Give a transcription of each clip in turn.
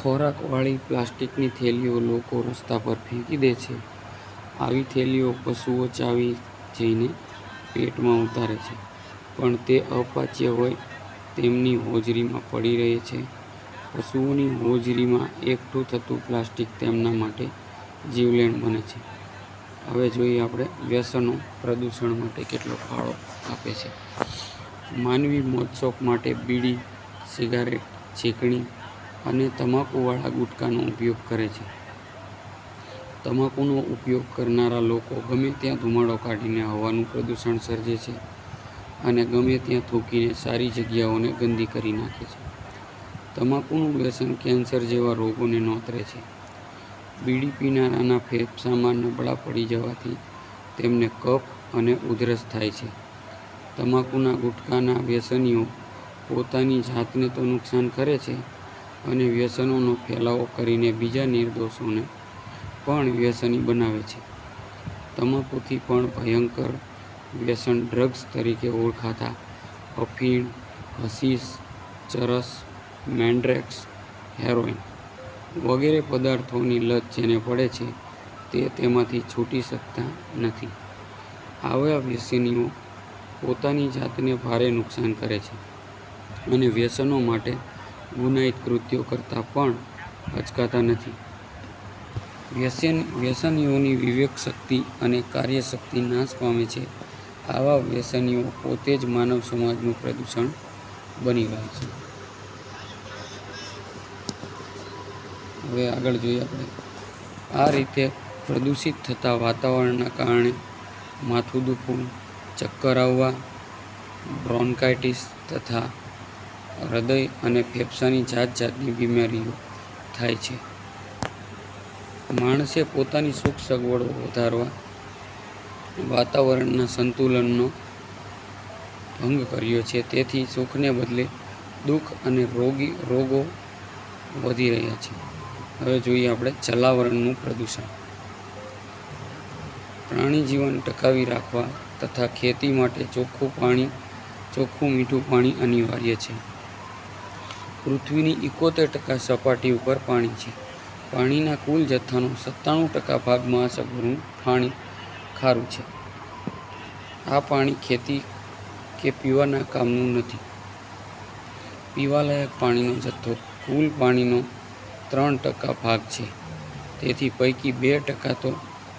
ખોરાકવાળી પ્લાસ્ટિકની થેલીઓ લોકો રસ્તા પર ફેંકી દે છે. આવી થેલીઓ પશુઓ ચાવી જઈને પેટમાં ઉતારે છે, પણ તે અપાચ્ય હોય તેમની હોજરીમાં પડી રહે છે. પશુઓની હોજરીમાં એકઠું થતું પ્લાસ્ટિક તેમના માટે જીવલેણ બને છે. હવે જોઈએ આપણે વ્યસનો પ્રદૂષણ માટે કેટલો ફાળો આપે છે. માનવી મોજશોખ માટે બીડી, સિગારેટ, ચીકણી અને તમાકુવાળા ગુટકાનો ઉપયોગ કરે છે. તમાકુનો ઉપયોગ કરનારા લોકો ગમે ત્યાં ધુમાડો કાઢીને હવાનું પ્રદૂષણ સર્જે છે અને ગમે ત્યાં થૂકીને સારી જગ્યાઓને ગંદી કરી નાખે છે. તમાકુનું વ્યસન કેન્સર જેવા રોગોને નોતરે છે. બીડી પીનારાના ફેફસામાં નબળા પડી જવાથી તેમને કફ અને ઉધરસ થાય છે. તમાકુના ગુટકાના વ્યસનીઓ પોતાની જાતને તો નુકસાન કરે છે અને વ્યસનોનો ફેલાવો કરીને બીજા નિર્દોષોને પણ વ્યસની બનાવે છે. તમાકુથી પણ ભયંકર વ્યસન ડ્રગ્સ તરીકે ઓળખાતા અફીણ, હસીસ, ચરસ, મેન્ડ્રેક્સ હેરોઇન વગેરે પદાર્થોની લત જેને પડે છે તે તેમાંથી છૂટી શકતા નથી. આવા વ્યસનીઓ પોતાની જાતને ભારે નુકસાન કરે છે અને વ્યસનો માટે ગુનાહિત કૃત્યો કરતાં પણ અચકાતા નથી. વ્યસન, વ્યસનીઓની વિવેક શક્તિ અને કાર્યશક્તિ નાશ પામે છે. આવા વ્યસનીઓ પોતે જ માનવ સમાજનું પ્રદૂષણ બની રહે છે. હવે આગળ જોઈએ આપણે. આ રીતે પ્રદૂષિત થતા વાતાવરણના કારણે માથું દુખવું, ચક્કર આવવા, બ્રોન્કાઇટિસ તથા હૃદય અને ફેફસાની જાત જાતની બીમારીઓ થાય છે. માણસે પોતાની સુખ સગવડો વધારવા, વાતાવરણના સંતુલનનો ભંગ કર્યો છે. તેથી સુખને બદલે દુઃખ અને રોગી, રોગો વધી રહ્યા છે. હવે જોઈએ આપણે જલાવરણનું પ્રદૂષણ. પ્રાણી જીવન ટકાવી રાખવા તથા ખેતી માટે ચોખ્ખું પાણી, ચોખ્ખું મીઠું પાણી અનિવાર્ય છે. પૃથ્વીની એકોતેર ટકા સપાટી ઉપર પાણી છે. પાણીના કુલ જથ્થાનો સત્તાણું ટકા ભાગ મહાસાગરનું પાણી ખારું છે. આ પાણી ખેતી કે પીવાના કામનું નથી. પીવાલાયક પાણીનો જથ્થો કુલ પાણીનો ત્રણ ટકા ભાગ છે. તેથી પૈકી બે ટકા તો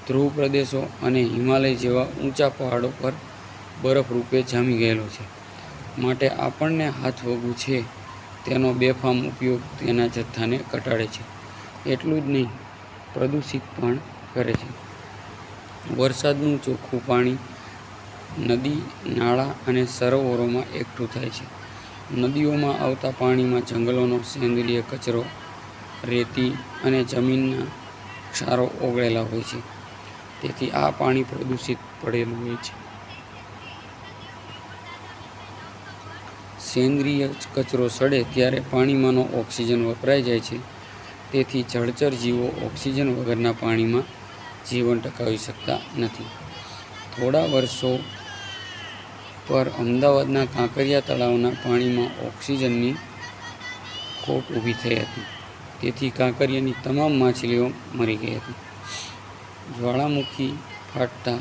ધ્રુવ પ્રદેશો અને હિમાલય જેવા ઊંચા પહાડો પર બરફ રૂપે જામી ગયેલો છે. માટે આપણને હાથ વગવું છે તેનો બેફામ ઉપયોગ તેના જથ્થાને ઘટાડે છે. એટલું જ નહીં, પ્રદૂષિત પણ કરે છે. વરસાદનું ચોખ્ખું પાણી નદી, નાળા અને સરોવરોમાં એકઠું થાય છે. નદીઓમાં આવતા પાણીમાં જંગલોનો સેન્દ્રિય કચરો, રેતી અને જમીનના ક્ષારો ઓગળેલા હોય છે. તેથી આ પાણી પ્રદૂષિત પડેલું હોય છે. સેન્દ્રિય કચરો સડે ત્યારે પાણીમાંનો ઓક્સિજન વપરાઈ જાય છે. તેથી જળચર જીવો ઓક્સિજન વગરના પાણીમાં જીવન ટકાવી શકતા નથી. થોડા વર્ષો પર અમદાવાદના કાંકરિયા તળાવના પાણીમાં ઓક્સિજનની ખોટ ઊભી થઈ હતી. તેથી કાંકરિયાની તમામ માછલીઓ મરી ગઈ હતી. જ્વાળામુખી ફાટતા